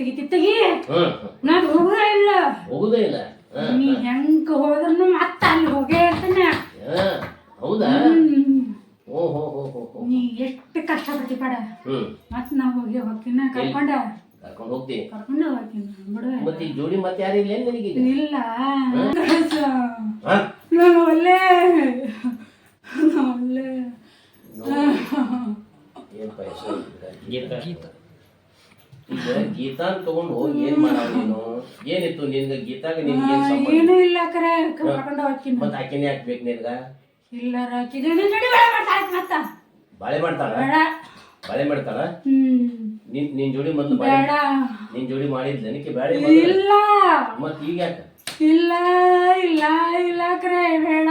ತೆಗಿತಿ ತೆಗಿ ನಾನು ಹೋಗೇ ಇಲ್ಲ. ಹೋಗುದೇ ಇಲ್ಲ. ನೀ ಹೆಂಗ್ ಹೋದ್ರು ಮತ್ತೆ ಅಲ್ಲಿ ಹೋಗೇ ಇರ್ತಾನೆ. ಹಾ, ಹೌದಾ? ಓ ಹೋ ಹೋ ಹೋ ಹೋ ನೀ ಎಷ್ಟು ಕಷ್ಟಪಟ್ಟಿ ಪಡ. ಮತ್ತೆ ಮತ್ ನಾ ಹೋಗಿ ಹೋಗ್ತೀನ. ಕರ್ಕೊಂಡ ಕರ್ಕೊಂಡು ಹೋಗ್ತೀನಿ ಕರ್ಕೊಂಡ ಹೋಗ್ತೀನಿ. ಬಿಡು ಮತ್ತೆ ಈ ಜೋಡಿ ಮತ್ತೆ ನಿನಗೆ ಇಲ್ಲ? ಹಾ? ನಾನು ಒಳ್ಳೆ. ನಾನು ಒಳ್ಳೆ. ಏನ್ ಪೈಸೆ ಗೀತಾ. ಈಗ ಗೀತಾನ್ ತಗೊಂಡು ಹೋಗಿ ಏನ್ ಮಾಡಾವ ನೀನು? ಏನಿತ್ತು ನಿನ್ಗ? ಗೀತಾಗ ನಿನ್ಗೆ ಏನ್ ಸಂಬಂಧ? ಏನೂ ಇಲ್ಲ ಕರೆ. ಕರ್ಕೊಂಡು ಹೋಗ್ತೀನಿ. ಮತ್ ಆಕೆನೇ ಹಾಕ್ಬೇಕು ನಿನ್ಗ? ಇಲ್ಲ ರಾಕಿ ಜೋಡಿ ಬೇಡ ಮಾಡ್ತಾಳೆ ಮತ್ತ. ಬಾಳೆ ಮಾಡ್ತಾಳ? ಬೇಡ. ಬಾಳೆ ಮಾಡ್ತಾಳ? ಹ್ಮ್. ನಿನ್ ನಿನ್ ಜೋಡಿ ಮೊದ್ಲು ಬಾಳೆ ಬೇಡ. ನಿನ್ ಜೋಡಿ ಮಾಡಿದ್ ನನಗೆ ಬೇಡ ಇಲ್ಲ. ಮತ್ ಈಗ ಯಾಕ? ಇಲ್ಲ ಇಲ್ಲ ಇಲ್ಲ ಕರೆ ಬೇಡ.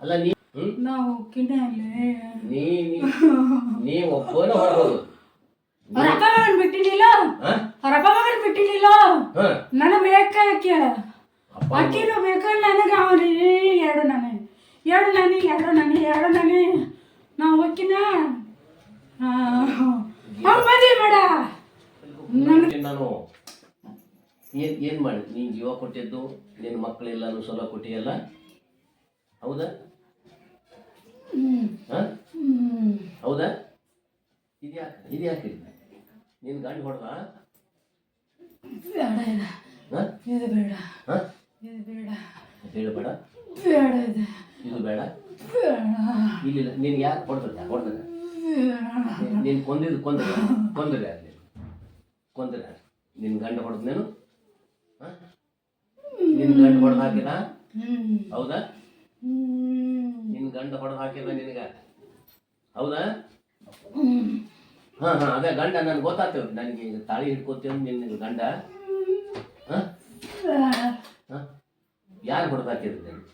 ಅಲ್ಲ ನೀ ಹ್ಮ್? ನಾವು ಹೋಗ್ತೀನಿ ಅಲ್ಲಿ. ನೀ ನೀ ನೀ ಒಬ್ಬನ ಹೋಗೋದು ಹೊರಪ್ಪ ಮಗನ್ ಬಿಟ್ಟಿನಿಲ್ಲ ಹಾ? ಹೊರಪ್ಪ ಮಗನ್ ಬಿಟ್ಟಿನಿಲ್ಲ ಹಾ. ನನ್ನ ಬೇಕ ಅಪ್ಪ. ಆಕಿನೂ ಬೇಕು? ನನಗೆ ಅವನಿಗೆ ಎರಡು ನನಗೆ ಎರಡು ನನಗೆ ಎರಡು ನನಗೆ ಎರಡು ನನಗೆ ನಾವು ಒಕ್ಕಿನ ಅವ್ನು ಮದುವೆ ಬೇಡ. ನಾನು? ಏನ್ ಏನ್ ಮಾಡಿ ನೀನ್ ಜೀವ ಕೊಟ್ಟಿದ್ದು ನಿನ್ನ ಮಕ್ಕಳೆಲ್ಲಾನು ಸಲ ಕೊಟ್ಟಿಯಲ್ಲ? ಹೌದಾ? ಹಾ? ಹೌದಾ? ಇದ್ಯಾಕೆ ಇದ್ಯಾಕೆ ನಿನ್ ಗಂಡು ಹೊಡೆದ? ಬೇಡ ಇದು. ಇದು ಬೇಡ. ಇದು ಬೇಡ. ಹೇಳು ಬೇಡ? ಇದು. ಇದು ಬೇಡ? ಬೇಡ. ಇಲ್ಲ ನಿನ್ ಯಾಕೆ ಹೊಡೆದ ಹೊಡೆದ ನೀನು ಕೊಂದಿದ್ದು ಕೊಂದ್ರೆ ಕೊಂದ್ರೆ ಅಲ್ಲಿ ಕೊಂದ್ರೆ ನಿನ್ನ ಗಂಡ ಹೊಡೆದ್ನೇನು ಹಾ? ನಿನ್ನ ಗಂಡ ಹೊಡೆದು ಹಾಕಿದ ಹೌದಾ? ನಿನ್ನ ಗಂಡ ಹೊಡೆದು ಹಾಕಿದ ನಿನಗ? ಹೌದಾ? ಹಾ ಹಾ ಅದೇ ಗಂಡ ನನ್ಗೆ ಗೊತ್ತಾಗ್ತೇವೆ ನನಗೆ ಈಗ ತಾಳಿ ಹಿಡ್ಕೋತೇವೆ ನಿನ್ನ ಗಂಡ? ಹಾ? ಹಾ? ಯಾರು ಹೊಡೆದಾಕಿದ್ರು ನನಗೆ?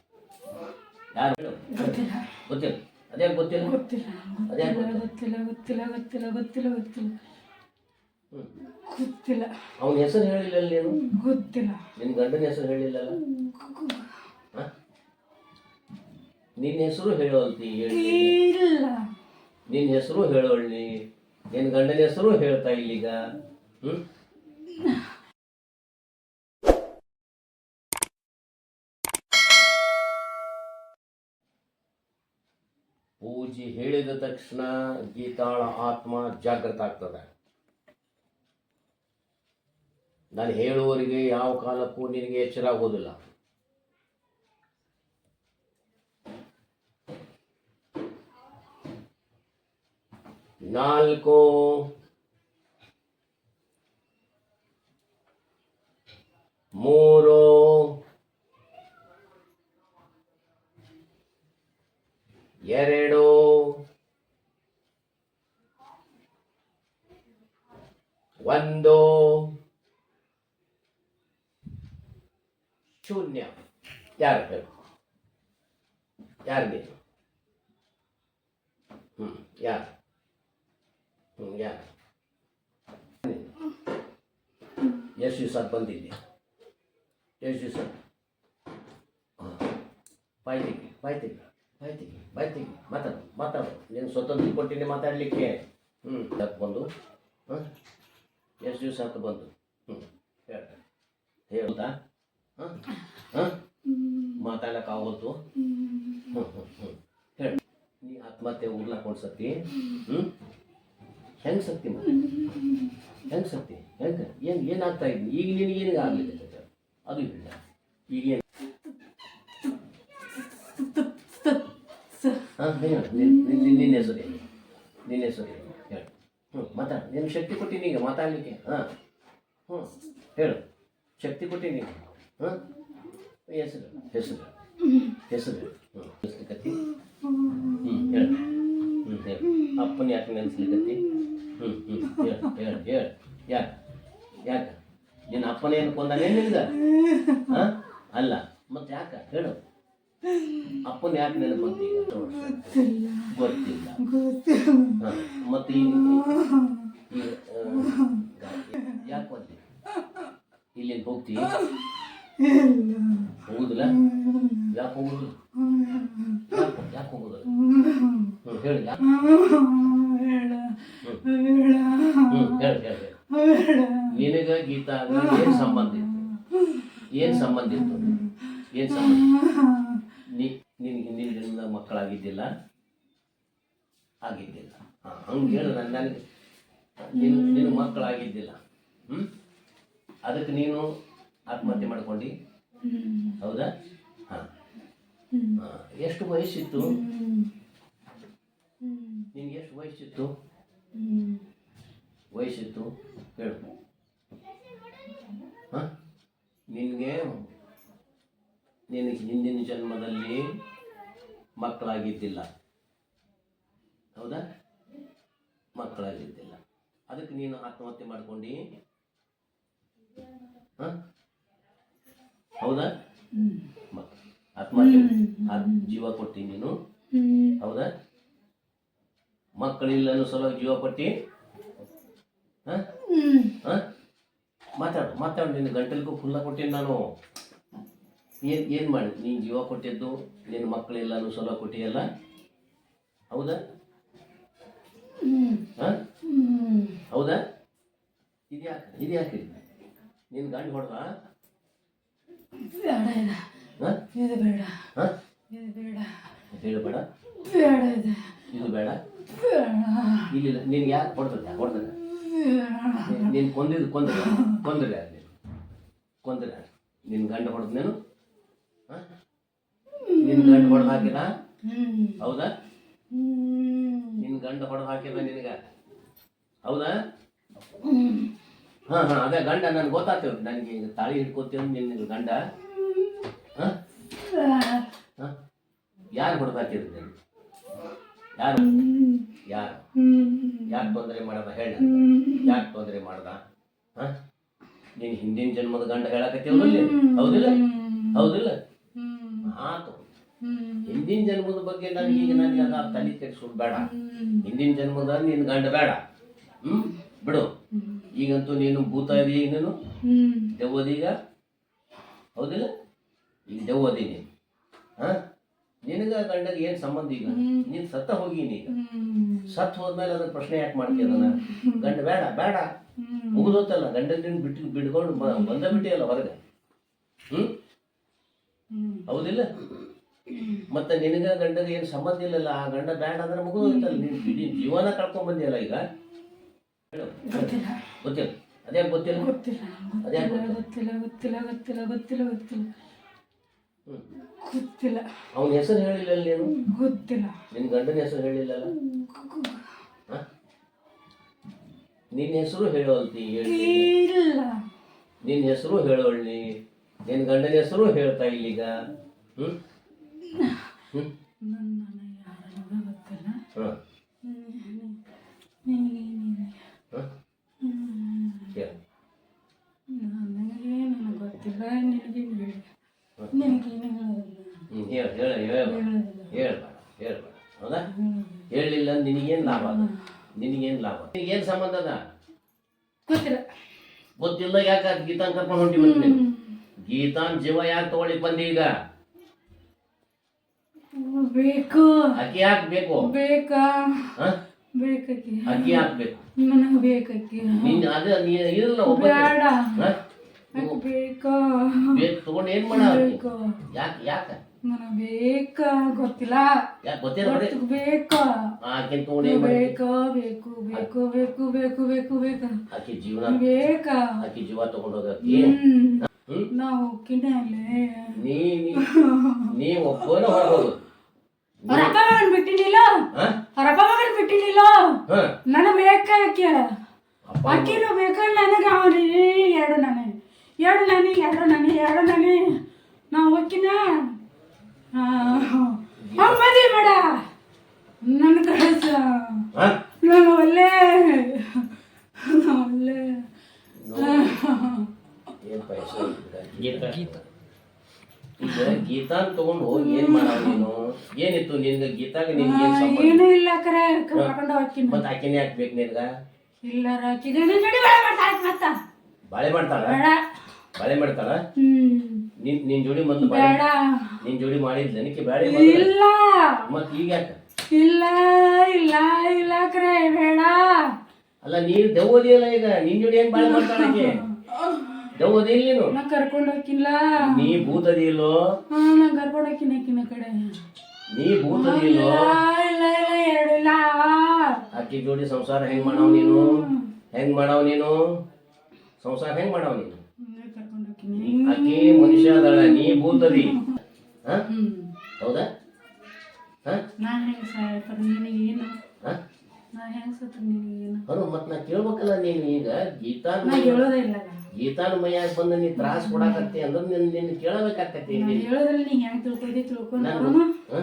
ಯಾರು ಹೇಳು? ಗೊತ್ತಿಲ್ಲ. ಗೊತ್ತಿಲ್ಲ. ಅದೇ ಗೊತ್ತಿಲ್ಲ? ಗೊತ್ತಿಲ್ಲ. ಅದೇ ಗೊತ್ತಿಲ್ಲ? ಗೊತ್ತಿಲ್ಲ ಗೊತ್ತಿಲ್ಲ ಗೊತ್ತಿಲ್ಲ ಗೊತ್ತಿಲ್ಲ ಗೊತ್ತಿಲ್ಲ. ಅವನ ಹೆಸರು ಹೇಳಿಲ್ಲ ನೀನು? ಗೊತ್ತಿಲ್ಲ. ನಿನ್ನ ಗಂಡನ ಹೆಸರು ಹೇಳಿಲ್ಲಲ್ಲ? ನಿನ್ನ ಹೆಸರು ಹೇಳೋಲ್ತಿ ಹೇಳಿ ಇಲ್ಲ. ನಿನ್ನ ಹೆಸರು ಹೇಳೋಳ್ಳಿ ನಿನ್ನ ಗಂಡನ ಹೆಸರು ಹೇಳ್ತಾ ಇಲ್ಲೀಗ? ಹ್ಮ್? ಪೂಜೆ ಹೇಳಿದ ತಕ್ಷಣ ಗೀತಾಳ ಆತ್ಮ ಜಾಗೃತ ಆಗ್ತದೆ. ನಾನು ಹೇಳುವವರಿಗೆ ಯಾವ ಕಾಲಕ್ಕೂ ನಿನಗೆ ಎಚ್ಚರ ಆಗೋದಿಲ್ಲ. ನಾಲ್ಕು ಮೂರು ಎರಡು ಒಂದು ಶೂನ್ಯ ಯಾರು ಹೇಳು ಯಾರು ನೀನು ಹ್ಞೂ ಯಾರು ಯಾರು ಎಷ್ಟು ದಿವಸ ಬಂದಿದ್ದೆ? ಎಷ್ಟು ದಿವಸ ಬಾಯ್ ಬಾಯ್ತಿಗೆ ಬಾಯ್ತಿಗೆ ಬಾಯ್ತಿಗೆ ಬಾಯ್ ತೆಗಿ ಬಾಯ್ ತೆಗಿ ಮಾತಾಡು ಮಾತಾಡು. ನೀನು ಸ್ವತಂತ್ರ ಕೊಟ್ಟಿನಿ ಮಾತಾಡಲಿಕ್ಕೆ. ಹ್ಞೂ ತಪ್ಪು ಬಂದು? ಹಾಂ? ಎಷ್ಟು ದಿವಸ ಆಯ್ತು ಬಂದು? ಹ್ಞೂ ಹೇಳ. ಹೇಳ್ತಾ ಹಾಂ? ಹಾಂ? ಮಾತಾಡಕ್ಕೆ ಆಗೋದು ಹ್ಞೂ ಹ್ಞೂ ಹ್ಞೂ ಹೇಳಿ. ನೀ ಆತ್ಮಹತ್ಯೆ ಉರ್ಲಾಕೊಂಡ್ಸತಿ ಹ್ಞೂ ಹೆಂಗೆ ಶಕ್ತಿ ಹೆಂಗೆ ಶಕ್ತಿ ಹೆಂಗೆ ಏನು ಏನಾಗ್ತಾ ಇದ್ದೀನಿ ಈಗ ನಿನಗೆ ಏನಿಗೆ ಆಗಲಿಲ್ಲ ಅದು ಇಲ್ಲ ಈಗ ಏನು? ಹಾಂ ಸರಿ ನಿನ್ನೆ ಹೆಸರು ಏನು ನಿನ್ನ ಹೆಸರು ಏನು ಹೇಳು. ಹ್ಞೂ ಮಾತಾಡ. ನಿನ್ನ ಶಕ್ತಿ ಕೊಟ್ಟಿನಿ ಈಗ ಮಾತಾಡಲಿಕ್ಕೆ. ಹಾಂ. ಹ್ಞೂ ಹೇಳು. ಶಕ್ತಿ ಕೊಟ್ಟಿನಿ ಹಾಂ ಹೆಸರು ಹೆಸರು. ಹೆಸರು ಹ್ಞೂ ಕತ್ತಿ ಹ್ಞೂ ಹೇಳು. ಹ್ಞೂ ಹೇಳು. ಅಪ್ಪನ ಯಾಕೆ ನೆನೆಸ್ಲಿಕ್ಕತ್ತಿ ಹ್ಞೂ ಹ್ಞೂ ಹೇಳು ಹೇಳು ಹೇಳು. ಯಾಕೆ? ಯಾಕೆ? ನಿನ್ನ ಅಪ್ಪನೇನು ಕೊಂದಾನೆ ನಿನ್ಗೆ? ಹಾಂ? ಅಲ್ಲ. ಮತ್ತೆ ಯಾಕೆ? ಹೇಳು. ಅಪ್ಪನ ಯಾಕೆ ನೆನಪು ಗೊತ್ತಿಲ್ಲ. ಹಾಂ. ಮತ್ತೆ ಈ ಯಾಕೆ ಬಂದಿ ಇಲ್ಲಿಂದ ಹೋಗ್ತೀವಿ ಹೋಗುದಿಲ್ಲ? ಯಾಕೆ ಹೋಗುದು ಯಾಕೆ ಯಾಕೆ ಹೋಗುದಿಲ್ಲ ಹ್ಞೂ ಹೇಳು ಯಾಕೆ ಬೇಡ ಬೇಡ ಹ್ಞೂ ಹೇಳು ಹೇಳು ಹೇಳು ಬೇಡ ನಿನಗ ಗೀತಾಗ ಏನ್ ಸಂಬಂಧ ಇತ್ತು ಏನ್ ಸಂಬಂಧ ಇತ್ತು ಏನ್ ಸಂಬಂಧ ನೀ ನಿನ್ ಹಿಂದಿನ ಜನ್ಮದಾಗ ಮಕ್ಕಳಾಗಿದ್ದಿಲ್ಲ ಆಗಿದ್ದಿಲ್ಲ. ಹಾಂ ಹಂಗೆ. ಹೇಳು ನನ್ನ ನನಗೆ ನಿನ್ ನಿನ್ನ ಮಕ್ಕಳಾಗಿದ್ದಿಲ್ಲ. ಹ್ಞೂ ಅದಕ್ಕೆ ನೀನು ಆತ್ಮಹತ್ಯೆ ಮಾಡ್ಕೊಂಡು. ಹೌದಾ? ಹಾಂ. ಹಾ. ಎಷ್ಟು ವಯಸ್ಸಿತ್ತು? ನಿನ್ಗೆ ಎಷ್ಟು ವಯಸ್ಸಿತ್ತು? ವಯಸ್ಸಿತ್ತು? ಹೇಳು ಹ? ನಿನಗೆ ನಿನಗೆ ಹಿಂದಿನ ಜನ್ಮದಲ್ಲಿ ಮಕ್ಕಳಾಗಿದ್ದಿಲ್ಲ. ಹೌದಾ? ಮಕ್ಕಳಾಗಿದ್ದಿಲ್ಲ. ಅದಕ್ಕೆ ನೀನು ಆತ್ಮಹತ್ಯೆ ಮಾಡ್ಕೊಂಡು? ಹೌದಾ? ಆತ್ಮಹತ್ಯೆ ಆತ್- ಜೀವ ಕೊಟ್ಟಿ ನೀನು? ಹೌದಾ? ಮಕ್ಕಳಿಲ್ಲನು ಸಲುವಾಗಿ ಜೀವ ಕೊಟ್ಟಿ? ಹ? ಹಾ? ಮಾತಾಡು ಮಾತಾಡು ನಿನ್ನ ಗಂಟಲಿಗೂ ಫುಲ್ಲ ಕೊಟ್ಟಿನಿ ನಾನು. ಏನು ಏನು ಮಾಡಿ ನೀನು ಜೀವ ಕೊಟ್ಟಿದ್ದು ನಿನ್ನ ಮಕ್ಕಳೆಲ್ಲನೂ ಸಲ ಕೊಟ್ಟಿಯಲ್ಲ? ಹೌದಾ? ಹಾಂ? ಹೌದಾ? ಇದು ಇದ್ಯಾಕೆ ಇದು ಯಾಕೆ ನಿನ್ನ ಗಂಡು ಹೊಡೆದ ಬೇಡ ಇದು. ಹ? ಇದು ಬೇಡ. ಹಾಂ? ಇದು ಬೇಡ. ಹೇಳಬೇಡ. ಬೇಡ ಇದೆ. ಇದು ಬೇಡ. ಇಲ್ಲ ನಿನ್ಗೆ ಯಾಕೆ ಕೊಡ್ತದೆ ಹೊಡೆದ ನೀನು ಕೊಂದಿದ್ದು ಕೊಂದ್ರೆ ಕೊಂದ್ರೆ ನೀನು? ಕೊಂದ್ರೆ? ನಿನ್ನ ಗಂಡ ಹೊಡೆದ್ನೇನು? ನಿನ್ನ ಗಂಡ ಹೊಡೆದು ಹಾಕಿದ ಹೌದಾ? ನಿನ್ ನಿನ್ನ ಗಂಡ ಹೊಡೆದು ಹಾಕಿದ ನಿನಗ? ಹೌದಾ? ಹ ಹಾ ಅದೇ ಗಂಡ ನನ್ ಗೊತ್ತಾಗ್ತೇವೆ ನನಗೆ ಈಗ ತಾಳಿ ಹಿಡ್ಕೋತೇವೆ ನಿನ್ನ ಗಂಡ? ಯಾರು ಹೊಡೆದು ಹಾಕಿದ್ರು ನೀನು? ಯಾರು? ಯಾರು? ಯಾಕೆ ತೊಂದರೆ ಮಾಡದ? ಹೇಳ. ಯಾಕೆ ತೊಂದರೆ ಮಾಡ್ದ? ಹಾ? ನೀನು ಹಿಂದಿನ ಜನ್ಮದ ಗಂಡ ಹೇಳಕತ್ತೇವ್ ಹೌದಿಲ್ಲ? ಹೌದಿಲ್ಲ? ಆತು ಹಿಂದಿನ ಜನ್ಮದ ಬಗ್ಗೆ ನನಗೆ ಈಗ ನನಗೆ ಅದ ತಲೆ ಕೆಡಿಸೋದು ಬೇಡ. ಹಿಂದಿನ ಜನ್ಮದ ನಿನ್ನ ಗಂಡ ಬೇಡ. ಹ್ಮ್? ಬಿಡು. ಈಗಂತೂ ನೀನು ಭೂತ ಇದೀಯ ಈಗ ನೀನು ದೆವ್ವದೀಗ ಹೌದಿಲ್ಲ? ಈಗ ದೆವ್ವದಿ ನೀನು. ಹಾ? ನಿನಗ ಗಂಡಗೆ ಏನ್ ಸಂಬಂಧ ಈಗ? ನೀನ್ ಸತ್ತ ಹೋಗಿನಿ ಈಗ? ಸತ್ ಹೋದ್ಮೇಲೆ ಅದ್ರ ಪ್ರಶ್ನೆ ಯಾಕೆ ಮಾಡ್ತೀಯ ಅದನ್ನ? ಗಂಡ ಬೇಡ ಬೇಡ. ಮುಗಿದೋತಲ್ಲ ಗಂಡ ನೀನು ಬಿಟ್ಟು ಬಿಡ್ಕೊಂಡು ಬಂದ ಬಿಟ್ಟಿಯಲ್ಲ ಹೊರಗೆ. ಹ್ಮ್. ಹೌದಿಲ್ಲ? ಮತ್ತೆ ನಿನಗ ಗಂಡಗ ಏನು ಸಂಬಂಧ ಇಲ್ಲಲ್ಲ ಆ ಗಂಡ ಬ್ಯಾಂಡ್ ಅಂದ್ರೆ ಮುಗಿದೋಯ್ತಲ್ಲ ನೀನು ಇಡೀ ಜೀವನ ಕಳ್ಕೊಂಡ್ ಬಂದಿಯಲ್ಲ ಈಗ? ಹೇಳು. ಗೊತ್ತಿಲ್ಲ. ಗೊತ್ತಿಲ್ಲ. ಅದೇ ಗೊತ್ತಿಲ್ಲ? ಗೊತ್ತಿಲ್ಲ. ಅದೇ ಗೊತ್ತಿಲ್ಲ ಗೊತ್ತಿಲ್ಲ? ಗೊತ್ತಿಲ್ಲ ಗೊತ್ತಿಲ್ಲ ಗೊತ್ತಿಲ್ಲ ಗೊತ್ತಿಲ್ಲ ಅವನ ಹೆಸರು ಹೇಳಿಲ್ಲ ನೀನು? ಗೊತ್ತಿಲ್ಲ. ನಿನ್ನ ಗಂಡನ ಹೆಸರು ಹೇಳಿಲ್ಲಲ್ಲ? ನಿನ್ನ ಹೆಸರು ಹೇಳೋಲ್ತಿ ಹೇಳಿ ಇಲ್ಲ ನಿನ್ನ ಹೆಸರು ಹೇಳೋಳ್ನಿ. ನಿನ್ನ ಗಂಡನ ಹೆಸರು ಹೇಳ್ತಾ ಇಲ್ಲೀಗ. ಹ್ಮ್? ನನ್ನ ಯಾರನ್ನೂ ಗೊತ್ತಿಲ್ಲ. ನಿನಗೆ ಹೇಳು ನನಗೆ ನನಗೆ ಗೊತ್ತಿಲ್ಲ. ನಿನಗೆ ಹೇಳಿ. ನಿನಗೇನು ಹೇಳೋದಿಲ್ಲ. ಹ್ಮ್ ಹೇಳು ಹೇಳ ಹೇಳ. ಹೇಳೋದಿಲ್ಲ. ಹೇಳ್ಬೇಡ ಹೇಳ್ಬೇಡ ಹೌದಾ? ಹೇಳಲಿಲ್ಲ ನಿನಗೇನು ಲಾಭ? ಅದ ನಿನಗೇನು ಲಾಭ? ನಿನಗೇನು ಸಂಬಂಧ ಅದ? ಗೊತ್ತಿಲ್ಲ. ಗೊತ್ತಿಲ್ಲ ಯಾಕೆ ಗೀತಾನ್ ಕರ್ಕೊಂಡು ಹೊಂಟಿ ಮತ್ತೆ ಗೀತಾನ್ ಜೀವ ಯಾಕೆ ತಗೊಳ್ಳಿಕ್ ಬಂದಿ ಈಗ? ಬೇಕು. ಅಕ್ಕಿ ಹಾಕ್ಬೇಕು. ಬೇಕು? ಬೇಕಾ ಹ? ಬೇಕಕ್ಕೆ. ಅಕ್ಕಿ ಹಾಕ್ಬೇಕು. ನನಗೆ ಬೇಕಕ್ಕೆ. ನೀನ್ ಅದ ನೀ ಇರಲ್ಲ ಒಬ್ಬ ಬೇಡ. ನನಗೆ ಬೇಕಾ? ಬೇಕು ತಗೊಂಡು ಏನ್ ಮಾಡ ಬೇಕು. ಯಾಕೆ ಯಾಕೆ? ನನಗೆ ಬೇಕಾ? ಗೊತ್ತಿಲ್ಲ. ಯಾಕೆ ಗೊತ್ತಿಲ್ಲ ಬರೀ ಗೊತ್ತಿಗೆ ಬೇಕಾ? ಆಕಿನ ತಗೊಂಡು ಏನ್ ಮಾಡಿ? ಬೇಕಾ ಬೇಕು ಬೇಕು ಬೇಕು ಬೇಕು ಬೇಕು ಬೇಕಾ? ಆಕಿ ಜೀವನ ಬೇಕಾ? ಆಕಿ ಜೀವ ತಗೊಂಡು ಹೋಗಕ್ಕೆ ಹ್ಮ್. ಹ್ಮ್? ನಾವು ಹೋಗ್ತೀನಿ ಅಲ್ಲೇ ನೀ ನೀ- ನೀ ಒಬ್ಬನ ಹೊರಗೋದು ರಪ್ಪ ಮಗನ್ ಬಿಟ್ಟಿನಿಲ್ಲ ಹ? ರಪ್ಪ ಮಗನ್ ಬಿಟ್ಟಿನಿಲ್ಲ ಹ. ನನಗೆ ಬೇಕಾಕೆ ಅಪ್ಪ. ಅಕ್ಕಿನೂ ಬೇಕಲ್ಲ ನನಗೆ ಅವನಿಗೆ ಎರಡು ನನಗೆ ಎರಡು ನನಗೆ ಎರಡು ನನಗೆ ಎರಡು ನನಗೆ ನಾವು ಹೋಗ್ಕಿನ ಅವ್ನು ಮದುವೆ ಬೇಡ ನನ್ನ ಕಳಿಸ ಹ? ನಾನು ಒಳ್ಳೆ ಒಳ್ಳೆ ಗೀತಾ. ಗೀತಾ. ತಗೊಂಡು ಹೋಗಿ ಏನ್ ಮಾಡ್ತೀನೋ ನೀನು? ಏನಿತ್ತು ನಿನ್ಗೆ? ಗೀತಾಗ ನಿನ್ಗೆ ಏನು ಸಂಬಂಧ? ಏನೂ ಇಲ್ಲ ಕರೆ ಕರ್ಕೊಂಡು ಹೋಗ್ತೀನಿ. ಮತ್ತ ಆಕಿನ ಹಾಕ್ಬೇಕು ಬೇಕು ನಿನ್ಗ? ಇಲ್ಲ ಬೇಡ ಮಾಡ್ತಾಳೆ ಮತ್ತ. ಬಾಳೆ ಮಾಡ್ತಾಳ? ಬೇಡ. ಬಾಳೆ ಮಾಡ್ತಾಳ? ಹ್ಮ್. ನಿನ್ ನಿನ್ ಜೋಡಿ ಮೊದ್ಲು ಬಾಳೆ ಬೇಡ. ನಿನ್ ಜೋಡಿ ಮಾಡಿದ್ ನಿಕ್ಕೆ ಬಾಳೆ ಮೊದ್ಲು ಇಲ್ಲ. ಮತ್ ಈಗ ಯಾಕ? ಇಲ್ಲ ಇಲ್ಲ ಇಲ್ಲ ಕರೆ ಬೇಡ. ಅಲ್ಲ ನೀನು ದೆವ್ವದಿಯಲ್ಲ ಈಗ. ನಿನ್ ಜೋಡಿ ಹೆಂಗ್ ಬಾಳೆ ದೆವ್ವದಿ ನೀನು? ನಾ ಕರ್ಕೊಂಡು ಹೋಗಿಲ್ಲ ನೀ ಭೂತದಿಯಲ್ಲೋ ಹಾ ನಾ ಕರ್ಕೊಂಡು ಹೋಗಿನ ಆಕಿನ ಕಡೆ. ನೀ ಭೂತ ನೀನು. ಅಕ್ಕಿ ಜೋಡಿ ಸಂಸಾರ ಹೆಂಗ್ ಮಾಡವ್ ನೀನು? ಹೆಂಗ್ ಮಾಡವ್ ನೀನು? ಸಂಸಾರ ಹೆಂಗ್ ಮಾಡವ್ ನೀನು? ಆಕಿ ಮನುಷ್ಯ ಅದಳ ನೀ ಭೂತದಿ. ಹೌದಾ? ಮತ್ ನಾ ಕೇಳ್ಬೇಕಲ್ಲ ನೀನು ಈಗ ಗೀತಾನ್ ನಾ ಅಲ್ಲ. ಮೈಯಾಗ ಬಂದು ನೀ ತ್ರಾಸ ಕೊಡಾಕತ್ತಿ ಅಂದ್ರೆ ನಿನ್ ನಿನ್ ಕೇಳಬೇಕಾಕತಿ ನಾ ಹೇಳೋದ್ರಲ್ಲಿ ನೀ ಹೆಂಗ್ ನೋಡೋಣ ಹ?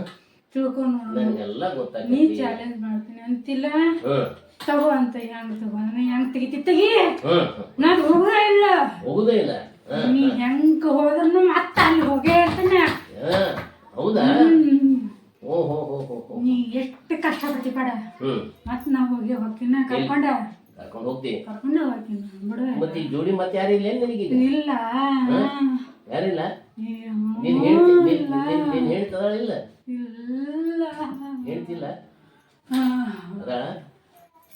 ತಿಳ್ಕೊಂಡು ನೋಡೋಣ ನನಗೆಲ್ಲ ನೀ ಗೊತ್ತಾಗೈತಿ ಚಾಲೆಂಜ್ ಮಾಡ್ತೀನಿ. ಅಂತಿಲ್ಲ? ಹ್ಮ್ ತಗೋ ಅಂತ ಹೆಂಗ್ ತಗೋ? ನಾನು ಹೆಂಗ್ ತೆಗಿತಿ? ತೆಗಿ. ಹ್ಮ್ ನಾ ಹೋಗೋದೇ ಇಲ್ಲ. ಹೋಗುದೇ ಇಲ್ಲ. ನೀ ಹೆಂಗ್ ಹೋದ್ರು ಮತ್ತ ಅಲ್ಲಿ ಹೋಗೇ ಇರ್ತಾನೆ. ಹೌದಾ? ಹ್ಮ್. ಓ ಹೋ ಹೋ ಹೋ ಹೋ. ನೀ ಎಷ್ಟು ಕಷ್ಟಪಟ್ಟಿ ಪಡ ಹ್ಮ್. ಮತ್ ನಾ ಹೋಗಿ ಹೋಗ್ತೀನ ಕರ್ಕೊಂಡ. ಕರ್ಕೊಂಡು ಹೋಗ್ತಿ. ಕರ್ಕೊಂಡ ಹೋಗ್ತೀನಿ ಬಿಡುವೆ ಮತ್ತೆ ಈ ಜೋಡಿ ಮತ್ತೆ ಯಾರಿಲ್ಲ ಇಲ್ಲ ನಿನಗೀಗ? ಇಲ್ಲ. ಯಾರಿಲ್ಲ ನೀನ್ ಹೇಳ್ತಿ ನೀನ್ ಇಲ್ಲ. ನೀನ್ ಇಲ್ಲ? ಹೇಳ್ತಿಲ್ಲ? ಆ,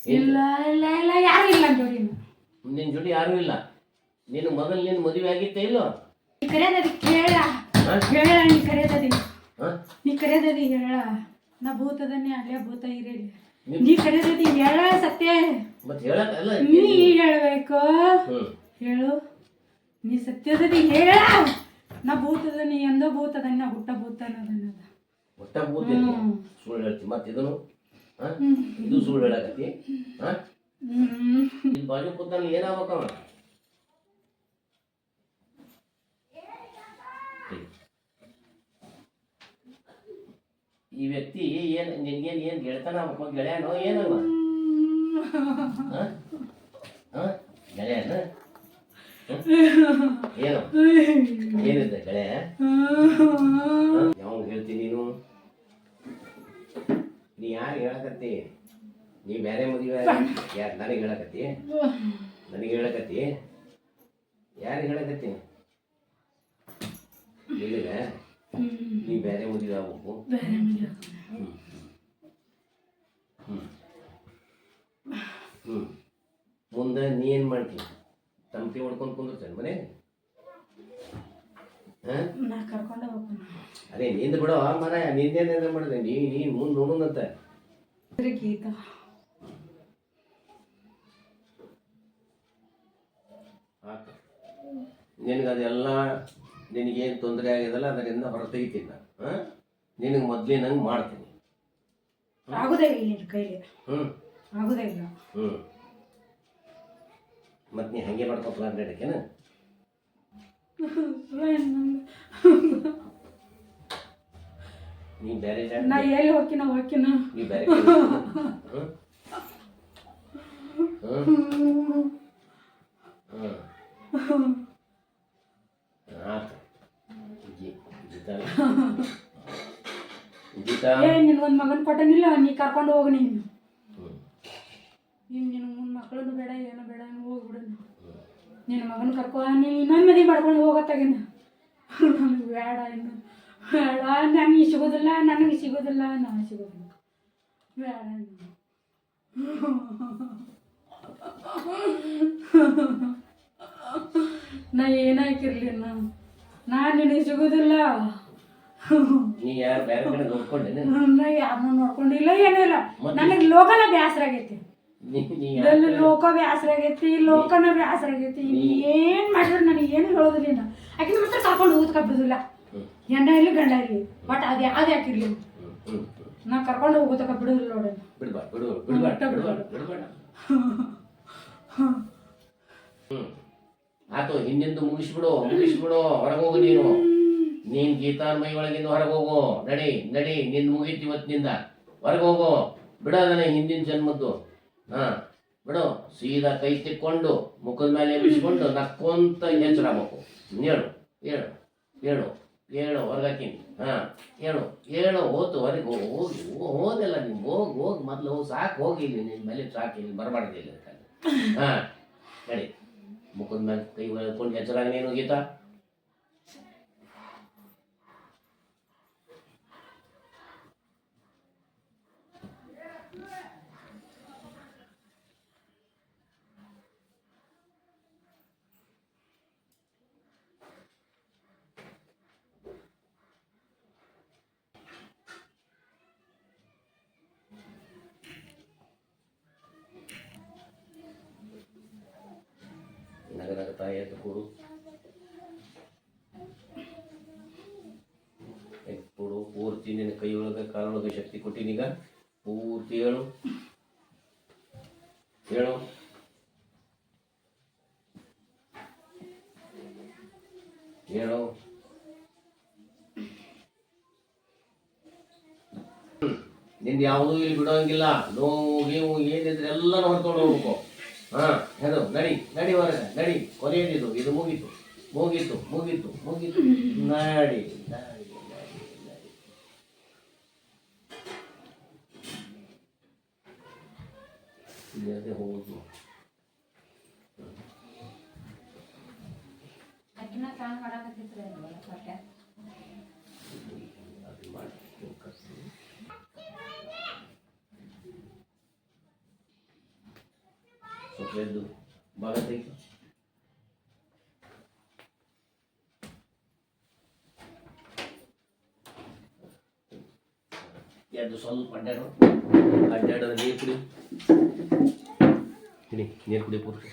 ಇಲ್ಲ ಇಲ್ಲ ಇಲ್ಲ. ಯಾರು ಇಲ್ಲ ಜೋಡಿ? ನಿನ್ ಜೋಡಿ ಯಾರು ಇಲ್ಲ. ನೀನು ಮೊದಲು ನಿನ್ ಮದುವೆ ಆಗಿತ್ತ ಇಲ್ಲೋ? ನೀ ಕರೆಯದದಿ ಕೇಳ? ಹೇಳ ನೀ ಕರೆಯದದಿ? ನೀ ಕರೆಯದದಿ ಹೇಳ. ನಾ ಭೂತದನ್ನೇ ಅಲ್ಲೇ ಭೂತ ಇರಲಿ ನೀ ಕರೆಯದದಿ ಹೇಳ ಸತ್ಯ. ಮತ್ತೆ ಹೇಳಕಲ್ಲ ಅಲ್ಲ ನೀ ಹೇಳ್ಬೇಕು? ಹೇಳು. ನೀ ಸತ್ಯದಲ್ಲಿ ಹೇಳ. ನಾ ಭೂತದ ನೀ ಎಂದ ಭೂತದ ನಾ ಹುಟ್ಟ ಭೂತ ಅನ್ನೋದನ್ನದ ಹುಟ್ಟ ಭೂತ. ಸುಳ್ಳು ಹೇಳ್ತಿ. ಮತ್ತೆ ಇದನ್ನು? ಇದು ಸುಳ್ಳು ಹೇಳಕತ್ತಿ. ಇಲ್ಲಿ ಬಾಜು ಕೂತಾನ ಏನಾಗ್ಬೇಕವ ಈ ವ್ಯಕ್ತಿ ಏನ್ ನಿನ್ಗೇನ್ ಏನ್ ಗೆಳತನ ಗೆಳೆಯನೋ ಏನವ ಗೆಳೆಯನ ಹ? ಏನು ಏನಿದೆ ಗೆಳೆಯ ಯಾವ ಹೇಳ್ತೀನಿ ನೀನು ನೀ ಯಾರು ಹೇಳಕತ್ತಿ ನೀ ಬೇರೆ ಮದುವೆ ಯಾರು ನನಗೆ ಹೇಳಕತ್ತಿ ನನಗೆ ಹೇಳಕತ್ತಿ ಯಾರು ಹೇಳಕತ್ತಿ ನಿನಗ ನೀ ಬೇರೆ ಮದುವೆ ಆಗ್ಬೇಕು ಬೇರೆ ಹೋಗೋಣ. ಹ್ಮ್ ಹ್ಮ್. ಮುಂದೆ ನೀ ಏನು ಮಾಡ್ತಿ? ತಮಟಿ ಹೊಡ್ಕೊಂಡು ಕುಂದಿರ್ತೇನೆ ಮನೆ? ಅದೇ ನಿಂದು ಬಿಡೋ ಮರ ನಿಂದೇನೇನು ಮಾಡಿದೆ? ನೀ ನೀ ಮುಂದೆ ನೋಡೋಣಂತ ಗೀತಾ. ನಿನಗೆ ಅದೆಲ್ಲ ನಿನಗೇನು ತೊಂದರೆ ಆಗಿದಲ್ಲ ಅದರಿಂದ ಹೊರ ತೆಗಿತೀನಿ ನಾನು. ಹಾಂ? ನಿನಗೆ ಮೊದಲಿನಂಗೆ ಮಾಡ್ತೀನಿ. ಆಗುದೇ ಇಲ್ಲ ನಿನ್ನ ಕೈಲಿ. ಹ್ಞೂ ಆಗುದೇ ಇಲ್ಲ. ಹ್ಞೂ ಮತ್ತು ನೀ ಹಾಗೆ ಮಾಡ್ಕೊ ಪ್ಲಾನ್ ನಡಕೇನ ನೀ ಬೇರೆ ಜಾಗ ನಾ ಎಲ್ಲಿ ಹೋಗಿನ ಹೋಗಿನ ನೀ ಬೇರೆ ಕಡೆ ಹ್ಞೂ ಹ್ಞೂ ಹ್ಞೂ ಆತು. ಜಿ- ಗೀತಾ ಗೀತಾ ಏ ನಿನ್ ಒಂದ್ ಮಗನ್ ಕೊಟ್ಟನಿಲ್ಲ ನೀ ಕರ್ಕೊಂಡು ಹೋಗ ನೀನು. ನೀನ್ ನಿನ್ನ ಮುಂದೆ ಮಕ್ಕಳನ್ನು ಬೇಡ ಏನು ಬೇಡ ಹೋಗ್ಬಿಡು ನಿನ್ನ ಮಗನ ಕರ್ಕೊ ನೀ ಇನ್ನೊಂದು ಮದುವೆ ಮಾಡ್ಕೊಂಡು ಹೋಗತ್ತಾಗಿನ? ನನಗೆ ಬೇಡ ಇನ್ನು. ಬೇಡ ನನಗೆ ಸಿಗೋದಿಲ್ಲ ನನಗೆ ಸಿಗೋದಿಲ್ಲ ನಾನು ಸಿಗೋದಿಲ್ಲ. ಬೇಡ ಇನ್ನು. ನಾ ಏನಾಕಿರ್ಲಿ ನಾನು ನಾನು ನಿನಗೆ ಸಿಗೋದಿಲ್ಲ. ನಾ ಯಾರನ್ನೂ ನೋಡ್ಕೊಂಡಿಲ್ಲ ಏನಿಲ್ಲ. ನನಗೆ ಲೋಕಲ ಬೇಸರ ಆಗೈತಿ ಇದೆಲ್ಲ ಲೋಕ ಬೇಸರ ಆಗೈತಿ ಲೋಕನ ಬೇಸರ ಆಗೈತಿ ಏನ್ ಮಾಡಿದ್ರು ನನಗೆ ಏನು ಹೇಳೋದಿಲ್ಲ ಯಾಕೆ ಆಕಿನ ಮಾತ್ರ ಕರ್ಕೊಂಡು ಹೋಗುದು ಕಬ್ಬಿದಿಲ್ಲ. ಹೆಣ್ಣ ಇರ್ಲಿ ಗಂಡ ಇರ್ಲಿ ಬಟ್ ಅದು ಯಾವ್ದು ಯಾಕಿರ್ಲಿ ನಾ ಕರ್ಕೊಂಡು ಹೋಗೋದಕ್ಕೆ ಬಿಡುದಿಲ್ಲ ನೋಡಿ ಬಿಡ್ಬಾರ್ದು ಬಿಡು ಬಿಡ್ಬಾರ್ದು ಬಿಡ್ಬಾರ್ದು ಬಿಡ್ಬೇಡ ಹ್ಞೂ ಆತು ಹಿಂದಿಂದು ಮುಗಿಸ್ಬಿಡು ಮುಗಿಸ್ಬಿಡು ಹೊರಗೆ ಹೋಗು ನೀನು. ನೀನ್ ಗೀತಾ ಮೈ ಒಳಗಿಂದ ಹೊರಗೆ ಹೋಗು. ನಡಿ ನಡಿ ನಿನ್ ಮುಗೀತಿ ಇವತ್ತಿನಿಂದ. ಹೊರಗೆ ಹೋಗು. ಬಿಡೋದನ್ನ ಹಿಂದಿನ ಜನ್ಮದ್ದು. ಹಾ, ಬಿಡು, ಸೀದಾ ಕೈ ತಿಕ್ಕೊಂಡು ಮುಖದ ಮೇಲೆ ಬಿಸ್ಕೊಂಡು ನಕ್ಕೊಂತ ಎಚ್ಚರಾಗಬೇಕು ಹೇಳು ಹೇಳು ಹೇಳು ಹೇಳು ಹೊರಗಾಕಿನಿ ಹಾ, ಹೇಳು ಹೇಳು, ಹೋತು, ಹೊರಗೆ ಹೋಗು ಹೋದಿಲ್ಲ ನೀನು, ಹೋಗಿ ಹೋಗಿ, ಮೊದಲು ಸಾಕು ಹೋಗಿಲ್ಲ ನಿಮ್ಮ ಮೇಲೆ ಸಾಕು, ಇಲ್ಲಿ ಬರಬಾರ್ದಿಲ್ಲ ಹಾ ಹೇಳಿ ಮುಖದ ಮೇಲೆ ಕೈ ಹೊಳ್ಕೊಂಡು ಎಚ್ಚರಾಗ ನೀನು, ಗೀತಾ. ತಾಯಿ ಎಪ್ಪುಡು ಪೂರ್ತಿ ನಿನ್ನ ಕೈ ಒಳಗೆ ಕಾಲೊಳಗೆ ಶಕ್ತಿ ಕೊಟ್ಟಿನೀಗ ಪೂರ್ತಿ ಹೇಳು. ಹೇಳು. ಹೇಳು. ನಿಂದು ಯಾವುದೂ ಇಲ್ಲಿ ಬಿಡೋಂಗಿಲ್ಲ. ನೋವು, ಗೀವು ಏನಿದ್ರೆ ಎಲ್ಲ ನೋಡ್ಕೊಂಡು ಹೋಗ್ಬೇಕು. ಹಾ ಅದು ನಡಿ ನಡಿ ಹೊರಗೆ ನಡಿ ಕೊನೆಯದಿದು ಇದು ಮುಗೀತು ಮುಗೀತು ಮುಗೀತು ಮುಗೀತು ನಡಿ ನಡಿ ನಡಿ ನಡಿ ಇಲ್ಲದೆ ಹೋಗುದು ಸ್ವಲ್ಪ ಎದ್ದು ಭಾಗ ತೆಗಿ ಎದ್ದು ಸ್ವಲ್ಪ ಅಡ್ಡಾಡು ಅಡ್ಡಾಡೋದು ನೀರು ಕುಡಿ ಕುಡಿ ನೀರು ಕುಡಿ ಪೂರ್ತಿ